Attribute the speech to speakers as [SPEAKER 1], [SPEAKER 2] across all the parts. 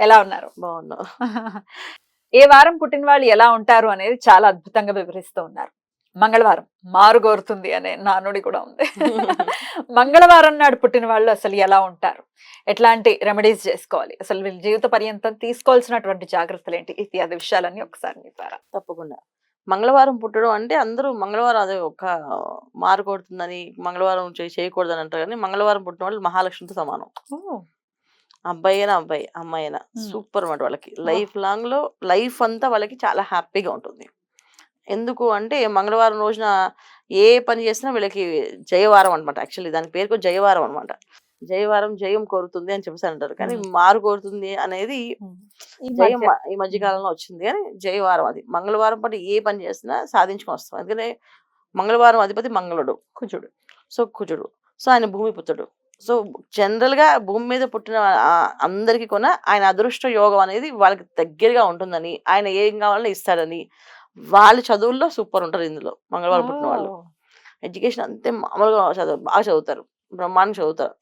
[SPEAKER 1] ఎలా ఉన్నారు?
[SPEAKER 2] బాగున్నావు
[SPEAKER 1] ఏ వారం పుట్టిన వాళ్ళు ఎలా ఉంటారు అనేది చాలా అద్భుతంగా వివరిస్తూ ఉన్నారు. మంగళవారం మారు కోరుతుంది అనే నానుడి కూడా ఉంది. మంగళవారం నాడు పుట్టిన వాళ్ళు అసలు ఎలా ఉంటారు? ఎట్లాంటి రెమెడీస్ చేసుకోవాలి? అసలు వీళ్ళ జీవిత పర్యంతం తీసుకోవాల్సినటువంటి జాగ్రత్తలు ఏంటి? ఇత్యాది విషయాలన్నీ ఒకసారి ద్వారా.
[SPEAKER 2] తప్పకుండా. మంగళవారం పుట్టడం అంటే అందరూ మంగళవారం అదే ఒక మారు కొడుతుందని మంగళవారం చేయి చేయకూడదని అంటారు కానీ మంగళవారం పుట్టిన వాళ్ళు మహాలక్ష్మితో సమానం. అబ్బాయి అయినా అబ్బాయి అమ్మాయి అయినా
[SPEAKER 1] Hmm.
[SPEAKER 2] సూపర్ అన్నమాట వాళ్ళకి లైఫ్ లాంగ్లో లైఫ్ అంతా వాళ్ళకి చాలా హ్యాపీగా ఉంటుంది. ఎందుకు అంటే మంగళవారం రోజున ఏ పని చేసినా వీళ్ళకి జయవారం అనమాట యాక్చువల్లీ. దాని పేరు కూడా జయవారం అనమాట జయవారం జయం కోరుతుంది అని చెప్పేసి అంటారు. కానీ. మారు కోరుతుంది అనేది జయం ఈ మధ్య కాలంలో వచ్చింది. కానీ జయవారం అది. మంగళవారం పాటు ఏ పని చేసినా సాధించుకొని వస్తాం. ఎందుకంటే మంగళవారం అధిపతి మంగళుడు
[SPEAKER 1] కుజుడు.
[SPEAKER 2] సో కుజుడు. సో ఆయన భూమి పుత్రుడు. సో జనరల్గా భూమి మీద పుట్టిన అందరికీ కూడా ఆయన అదృష్ట యోగం అనేది వాళ్ళకి దగ్గరగా ఉంటుందని ఆయన ఏం కావాలన్నా ఇస్తాడని వాళ్ళ చదువుల్లో సూపర్ ఉంటారు ఇందులో మంగళవారం పుట్టిన వాళ్ళు. ఎడ్యుకేషన్ అంతే మామూలుగా చదువు బాగా చదువుతారు బ్రహ్మాండంగా చదువుతారు.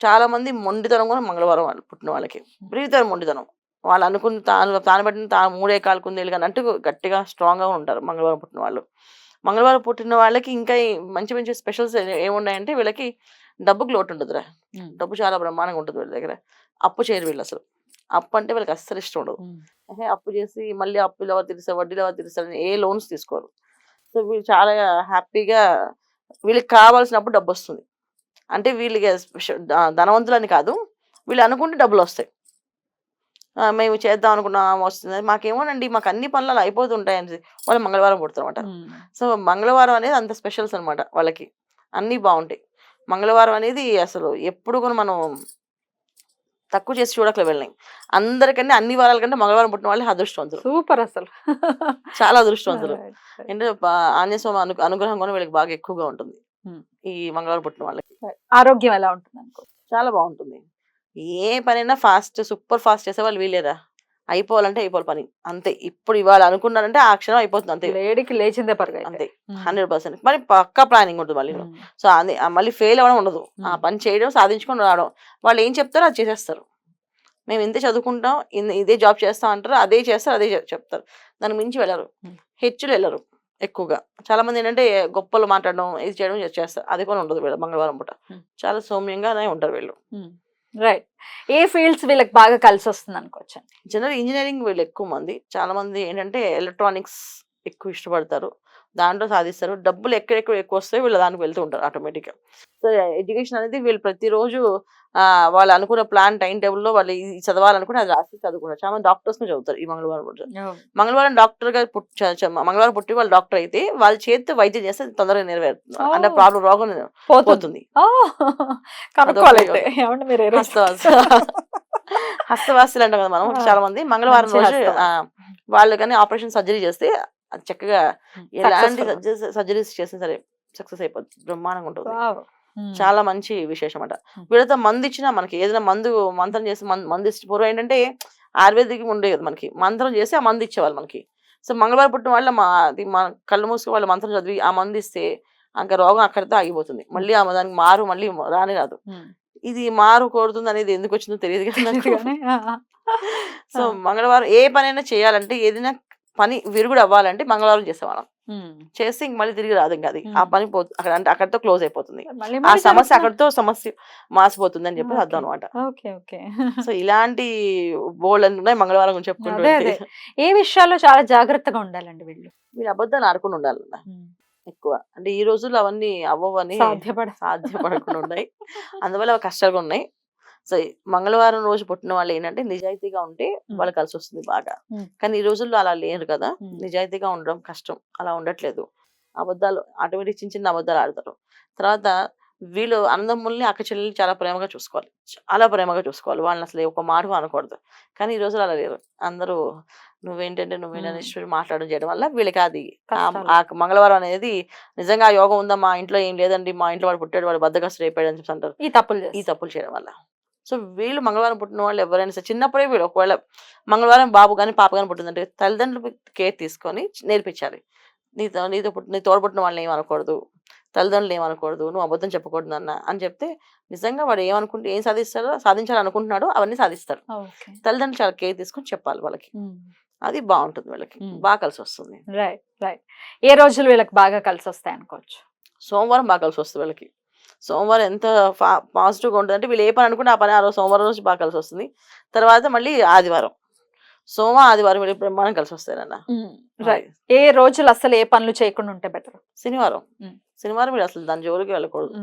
[SPEAKER 2] చాలా మంది మొండితనం కూడా మంగళవారం వాళ్ళు పుట్టిన వాళ్ళకి. విపరీతమైన మొండితనం. వాళ్ళు అనుకున్న తాను తాను పట్టిన తాను మూడే కాలు కుందేలు కానీ అంటూ గట్టిగా స్ట్రాంగ్గా ఉంటారు మంగళవారం పుట్టిన వాళ్ళు. మంగళవారం పుట్టిన వాళ్ళకి ఇంకా మంచి మంచి స్పెషల్స్ ఏమున్నాయంటే వీళ్ళకి డబ్బుకి లోటు ఉండదురా. డబ్బు చాలా బ్రహ్మాండంగా ఉంటుంది వీళ్ళ దగ్గర. అప్పు చేయరు వీళ్ళు అసలు. అప్పు అంటే వీళ్ళకి అస్సలు ఇష్టం ఉండదు. అప్పు చేసి మళ్ళీ అప్పులు ఎవరు తీరుస్తారు వడ్డీలు ఎవరు తీరుస్తారు ఏ లోన్స్ తీసుకోరు. సో వీళ్ళు చాలా హ్యాపీగా వీళ్ళకి కావాల్సినప్పుడు డబ్బు వస్తుంది. అంటే వీళ్ళకి ధనవంతులని కాదు. వీళ్ళు అనుకుంటే డబ్బులు వస్తాయి. మేము చేద్దాం అనుకున్నాం వస్తుంది. మాకేమోనండి మాకు అన్ని పనులు అలా అయిపోతుంటాయని వాళ్ళు మంగళవారం పుడతారన్నమాట.
[SPEAKER 1] ఉమ్.
[SPEAKER 2] సో మంగళవారం అనేది అంత స్పెషల్స్ అన్నమాట వాళ్ళకి. అన్నీ బాగుంటాయి. మంగళవారం అనేది అసలు ఎప్పుడు కూడా మనం తక్కువ చేసి చూడకలే వెళ్ళినాయి అందరికన్నా అన్ని వారాల కంటే మంగళవారం పుట్టిన వాళ్ళు అదృష్టవంతులు.
[SPEAKER 1] సూపర్ అసలు.
[SPEAKER 2] చాలా అదృష్టవంతులు.
[SPEAKER 1] Right, right.
[SPEAKER 2] ఏంటంటే ప- ఆంజనేయ స్వామి అను అనుగ్రహం కూడా వీళ్ళకి బాగా ఎక్కువగా ఉంటుంది. ఈ మంగళవారం పుట్టిన వాళ్ళకి.
[SPEAKER 1] ఆరోగ్యం ఎలా ఉంటుంది అనుకో
[SPEAKER 2] చాలా బాగుంటుంది. ఏ పనైనా ఫాస్ట్ సూపర్ ఫాస్ట్ చేసే వాళ్ళు వీలేరా అయిపోవాలంటే అయిపోవాలి పని. అంతే. ఇప్పుడు ఇవాళ అనుకున్నారంటే ఆ క్షణం అయిపోతుంది అంతే.
[SPEAKER 1] లేడీకి లేచిందే పరుగు
[SPEAKER 2] అంతే. Hundred percent. మరి పక్కా ప్లానింగ్ ఉంటుంది మళ్ళీ సో అది మళ్ళీ ఫెయిల్ అవ్వడం ఉండదు. ఆ. పని చేయడం సాధించుకొని రావడం. వాళ్ళు ఏం చెప్తారో అది చేసేస్తారు. మేము ఇంతే చదువుకుంటాం ఇదే జాబ్ చేస్తాం అంటారు అదే చేస్తారు అదే చెప్- చెప్తారు. దానికి మించి వెళ్ళరు. హెచ్చులు వెళ్ళరు ఎక్కువగా. చాలా మంది ఏంటంటే గొప్పలు మాట్లాడడం ఇది చేయడం చేస్తారు. అది కూడా ఉండదు వీళ్ళు మంగళవారం పూట. చాలా సౌమ్యంగానే ఉంటారు వీళ్ళు.
[SPEAKER 1] రైట్ ఏ ఫీల్డ్స్ వీళ్ళకి బాగా కలిసి వస్తుంది అనుకోవచ్చు
[SPEAKER 2] జనరల్ ఇంజనీరింగ్ వీళ్ళు ఎక్కువ మంది. చాలా మంది ఏంటంటే ఎలక్ట్రానిక్స్ ఎక్కువ ఇష్టపడతారు. దాంట్లో సాధిస్తారు. డబ్బులు ఎక్కడెక్కడ ఎక్కువ వస్తాయో వీళ్ళు దానికి వెళ్తూ ఉంటారు ఆటోమేటిక్గా. సో ఎడ్యుకేషన్ అనేది వీళ్ళు ప్రతిరోజు వాళ్ళు అనుకున్న ప్లాన్ టైం టేబుల్లో వాళ్ళు ఇది చదవాలనుకుని అది రాసి చదువుకుంటారు. చాలా మంది డాక్టర్స్ చదువుతారు ఈ మంగళవారం రోజు. మంగళవారం డాక్టర్గా మంగళవారం పుట్టి వాళ్ళు డాక్టర్ అయితే వాళ్ళ చేతితో వైద్యం చేస్తే తొందరగా నెరవేరుతుంది. అంటే. ప్రాబ్లం రోగం
[SPEAKER 1] పోతుంది.
[SPEAKER 2] హస్తవాసులు అంటాం కదా మనం. చాలా మంది మంగళవారం రోజు వాళ్ళు కానీ ఆపరేషన్ సర్జరీ చేస్తే అది చక్కగా ఎలాంటి. సర్జరీస్ చేసినా సరే సక్సెస్ అయిపోతుంది బ్రహ్మాండంగా ఉంటుంది. చాలా మంచి విశేషం అట. వీళ్ళతో మందు ఇచ్చినా మనకి ఏదైనా మందు మంత్రం చేసి మందు ఇచ్చి పూర్వం ఏంటంటే ఆయుర్వేదిక్ ఉండే కదా మనకి మంత్రం చేసి ఆ మందు ఇచ్చేవాళ్ళు మనకి సో మంగళవారం పుట్టిన వాళ్ళ మా అది మా కళ్ళు మూసుకు వాళ్ళ మంత్రం చదివి ఆ మందు ఇస్తే ఇంకా రోగం అక్కడితో ఆగిపోతుంది మళ్ళీ ఆ దానికి మారు మళ్ళీ రాని రాదు. ఇది మారు కోరుతుంది అనేది ఎందుకు వచ్చిందో తెలియదు కదా. సో. మంగళవారం ఏ పనైనా చేయాలంటే ఏదైనా పని విరుగుడు అవ్వాలంటే మంగళవారం చేసేవాళ్ళం. చేస్తే ఇంక మళ్ళీ తిరిగి రాదు ఇంకా అది. ఆ. పని అక్కడ అంటే అక్కడితో క్లోజ్ అయిపోతుంది. ఆ సమస్య అక్కడితో సమస్య మాసిపోతుంది అని చెప్పేసి
[SPEAKER 1] Okay.
[SPEAKER 2] అర్థం అనమాట
[SPEAKER 1] ఓకే ఓకే.
[SPEAKER 2] సో ఇలాంటి బోల్డ్ అని ఉన్నాయి మంగళవారం గురించి చెప్పుకుంటూ.
[SPEAKER 1] ఏ విషయాల్లో చాలా జాగ్రత్తగా ఉండాలండి వీళ్ళు?
[SPEAKER 2] వీళ్ళు అబద్ధాలు ఆడుకుని ఉండాలి ఎక్కువ. అంటే ఈ రోజుల్లో అవన్నీ అవ్వవని
[SPEAKER 1] సాధ్యపడ
[SPEAKER 2] సాధ్యపడకుండా ఉన్నాయి. అందువల్ల కష్టాలుగా ఉన్నాయి. సో మంగళవారం రోజు పుట్టిన వాళ్ళు ఏంటంటే నిజాయితీగా ఉంటే వాళ్ళు కలిసి వస్తుంది బాగా. కానీ ఈ రోజుల్లో అలా లేరు కదా. నిజాయితీగా ఉండడం కష్టం. అలా ఉండట్లేదు. అబద్ధాలు ఆటోమేటిక్ చిన్న చిన్న అబద్ధాలు ఆడతారు. తర్వాత వీళ్ళు అన్నదమ్ముల్ని అక్క చెల్లెల్ని చాలా ప్రేమగా చూసుకోవాలి. చాలా ప్రేమగా చూసుకోవాలి. వాళ్ళని అసలు ఒక మాట కూడా అనకూడదు. కానీ ఈ రోజులు అలా లేరు. అందరూ నువ్వేంటంటే నువ్వేంటని
[SPEAKER 1] మ్మ్.
[SPEAKER 2] మాట్లాడడం చేయడం వల్ల వీళ్ళకి అది ఆ- మంగళవారం అనేది నిజంగా యోగం ఉందా? మా ఇంట్లో ఏం లేదండి. మా ఇంట్లో వాడు పుట్టాడు. వాడు బద్దకస్తుడు అయిపోయాడు అని చెప్పి అంటారు.
[SPEAKER 1] ఈ తప్పులు
[SPEAKER 2] ఈ. తప్పులు చేయడం వల్ల. సో వీళ్ళు మంగళవారం పుట్టిన వాళ్ళు ఎవరైనా సరే చిన్నప్పుడే వీళ్ళు ఒకవేళ మంగళవారం బాబు కానీ పాప కానీ పుట్టిందంటే తల్లిదండ్రులు కేర్ తీసుకొని నేర్పించాలి. నీతో నీతో పుట్టి నీ తోడబుట్టిన వాళ్ళని ఏమనకూడదు. తల్లిదండ్రులు ఏమనకూడదు నువ్వు అబద్ధం చెప్పకూడదు అన్న అని చెప్తే నిజంగా వాడు ఏమనుకుంటే ఏం సాధిస్తాడో సాధించాలనుకుంటున్నాడో అవన్నీ సాధిస్తాడు తల్లిదండ్రులు చాలా కేర్ తీసుకొని చెప్పాలి వాళ్ళకి. అది బాగుంటుంది వీళ్ళకి. బాగా కలిసి వస్తుంది.
[SPEAKER 1] Right right. ఏ రోజులు వీళ్ళకి బాగా కలిసి వస్తాయి అనుకోవచ్చు?
[SPEAKER 2] సోమవారం బాగా కలిసి వస్తుంది వీళ్ళకి. సోమవారం ఎంత ఫా పాజిటివ్గా ఉంటుంది అంటే వీళ్ళు ఏ పని అనుకుంటే ఆ పని ఆ రోజు సోమవారం రోజు బాగా కలిసి వస్తుంది తర్వాత మళ్ళీ ఆదివారం. సోమ ఆదివారం వీళ్ళు బ్రహ్మాండం కలిసి వస్తారన్న
[SPEAKER 1] రైట్. ఏ రోజులు అసలు ఏ పనులు చేయకుండా ఉంటే బెటర్?
[SPEAKER 2] శనివారం. శనివారం వీళ్ళు అసలు దాని జోలికి వెళ్ళకూడదు.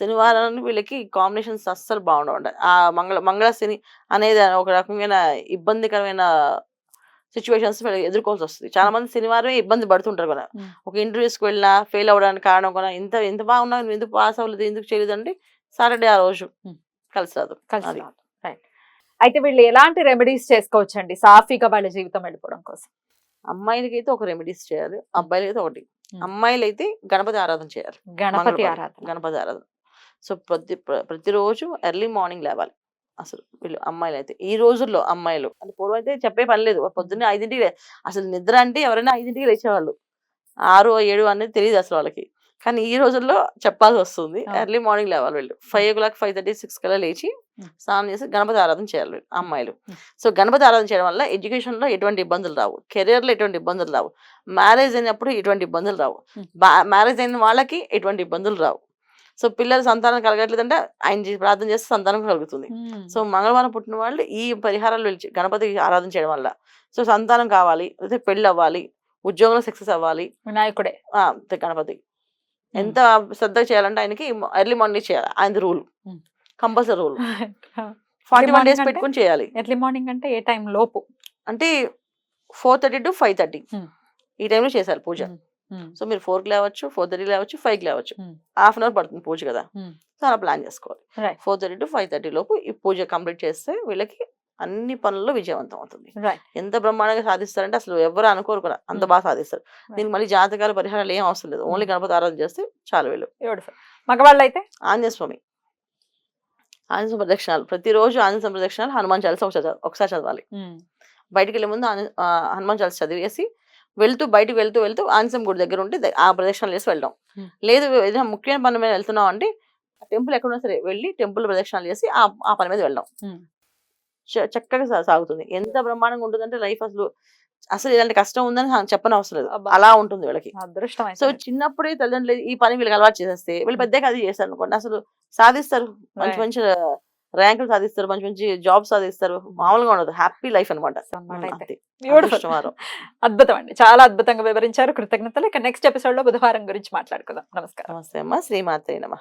[SPEAKER 2] శనివారం వీళ్ళకి కాంబినేషన్స్ అస్సలు బాగుండవు ఆ మంగళ మంగళ శని అనేది ఒక రకమైన ఇబ్బందికరమైన సిచ్యువేషన్స్ ఎదుర్కోవాల్సి వస్తుంది. చాలా మంది శనివారమే ఇబ్బంది పడుతుంటారు కదా.
[SPEAKER 1] మ్మ్.
[SPEAKER 2] ఒక ఇంటర్వ్యూస్కి వెళ్ళినా ఫెయిల్ అవ్వడానికి కారణం కూడా ఇంత ఎంత బాగున్నా ఎందుకు పాస్ అవ్వలేదు ఎందుకు చేయలేదు అంటే సాటర్డే ఆ రోజు
[SPEAKER 1] మ్మ్.
[SPEAKER 2] కలిసి రాదు.
[SPEAKER 1] కలిసి అయితే వీళ్ళు ఎలాంటి రెమెడీస్ చేసుకోవచ్చండి? సాఫీగా వాళ్ళ జీవితం వెళ్ళిపోవడం కోసం.
[SPEAKER 2] అమ్మాయిలకి అయితే ఒక రెమెడీస్ చేయాలి. అబ్బాయిలకి అయితే ఒకటి.
[SPEAKER 1] మ్మ్.
[SPEAKER 2] అమ్మాయిలు అయితే గణపతి ఆరాధన చేయాలి.
[SPEAKER 1] గణపతి. ఆరాధన.
[SPEAKER 2] గణపతి ఆరాధన. సో ప్రతి ప్ర- ప్రతిరోజు ఎర్లీ మార్నింగ్ లేవాలి. అసలు వీళ్ళు అమ్మాయిలు అయితే ఈ రోజుల్లో అమ్మాయిలు. అంటే పూర్వం అయితే చెప్పే పని లేదు. పొద్దున్నే ఐదింటికి అసలు నిద్ర అంటే ఎవరైనా ఐదింటికి లేచేవాళ్ళు. ఆరు ఏడు అనేది తెలియదు అసలు వాళ్ళకి. కానీ ఈ రోజుల్లో చెప్పాల్సి వస్తుంది. ఎర్లీ మార్నింగ్ లేవాలి వీళ్ళు. Five o'clock five thirty six కల్లా లేచి. స్నానం చేసి గణపతి ఆరాధన చేయాలి అమ్మాయిలు.
[SPEAKER 1] మ్మ్.
[SPEAKER 2] సో గణపతి ఆరాధన చేయడం వల్ల education లో ఎటువంటి ఇబ్బందులు రావు. కెరియర్లో ఎటువంటి ఇబ్బందులు రావు. మ్యారేజ్ అయినప్పుడు ఎటువంటి ఇబ్బందులు రావు. మ్యారేజ్ అయిన వాళ్ళకి ఎటువంటి ఇబ్బందులు రావు. సో పిల్లలు సంతానం కలగట్లేదంటే ఆయన ప్రార్థన చేస్తే సంతానం కలుగుతుంది. సో మంగళవారం పుట్టిన వాళ్ళు ఈ పరిహారాలు గణపతి ఆరాధన చేయడం వల్ల. సో సంతానం కావాలి లేకపోతే పెళ్ళి అవ్వాలి ఉద్యోగంలో సక్సెస్ అవ్వాలి.
[SPEAKER 1] వినాయకుడే.
[SPEAKER 2] గణపతి. ఎంత శ్రద్ధగా చేయాలంటే ఆయనకి ఎర్లీ మార్నింగ్ చేయాలి ఆయన rule. Compulsory rule. Forty one days? పెట్టుకుని చేయాలి.
[SPEAKER 1] ఎర్లీ మార్నింగ్ అంటే ఏ టైం లోపు?
[SPEAKER 2] అంటే four thirty to five thirty. ఈ టైంలో చేశారు పూజ. సో మీరు ఫోర్కి లేవచ్చు ఫోర్ థర్టీ లేవచ్చు ఫైవ్కి లేవచ్చు.
[SPEAKER 1] Hmm.
[SPEAKER 2] హాఫ్ అన్ అవర్ పడుతుంది పూజ కదా. సో అలా ప్లాన్ చేసుకోవాలి. Four thirty to five thirty లోపు ఈ పూజ కంప్లీట్ చేస్తే వీళ్ళకి అన్ని పనుల్లో విజయవంతం అవుతుంది. ఎంత బ్రహ్మాండంగా సాధిస్తారంటే అసలు ఎవరు అనుకోరు కూడా. అంత. బాగా సాధిస్తారు. దీనికి మళ్ళీ జాతకాలు పరిహారాలు ఏం అవసరం లేదు. ఓన్లీ గణపతి ఆరాధన చేస్తే చాలు వీళ్ళు.
[SPEAKER 1] మగవాళ్ళు అయితే
[SPEAKER 2] ఆంజనేయ స్వామి. ఆంజనేయ ప్రదక్షిణాలు. ప్రతిరోజు ఆంజనేయ ప్రదక్షిణాలు హనుమాన్ చాలీసా ఒకసారి ఒకసారి చదవాలి. బయటికి వెళ్ళే ముందు హనుమాన్ చాలీసా చదివేసి వెళ్తూ బయటికి వెళ్తూ వెళ్తూ ఆంజనేయం గుడి దగ్గర ఉంటే ఆ ప్రదక్షిణాలు చేసి వెళ్ళడం. లేదు ఏదైనా ముఖ్యమైన పని మీద వెళ్తున్నాం అంటే టెంపుల్ ఎక్కడున్నా సరే వెళ్ళి టెంపుల్ ప్రదక్షిణాలు చేసి ఆ ఆ పని మీద వెళ్ళడం చక్కగా సాగుతుంది. ఎంత బ్రహ్మాండంగా ఉంటుందంటే లైఫ్ అసలు అసలు ఇలాంటి కష్టం ఉందని చెప్పని అవసరం లేదు. అలా ఉంటుంది వీళ్ళకి.
[SPEAKER 1] అదృష్టం
[SPEAKER 2] సో చిన్నప్పుడే తల్లిదండ్రులు ఈ పని వీళ్ళకి అలవాటు చేసేస్తే వీళ్ళు పెద్దగా అది చేస్తారు అనుకోండి అసలు సాధిస్తారు. మంచి. మంచి ర్యాంకులు సాధిస్తారు మంచి మంచి జాబ్ సాధిస్తారు మామూలుగా ఉండదు హ్యాపీ లైఫ్ అనమాట.
[SPEAKER 1] అద్భుతం అండి. చాలా అద్భుతంగా వివరించారు. కృతజ్ఞతలు. ఇక నెక్స్ట్ ఎపిసోడ్లో బుధవారం గురించి మాట్లాడుకుందాం. నమస్కారం.
[SPEAKER 2] నమస్తే అమ్మ. శ్రీమాత్రే నమ.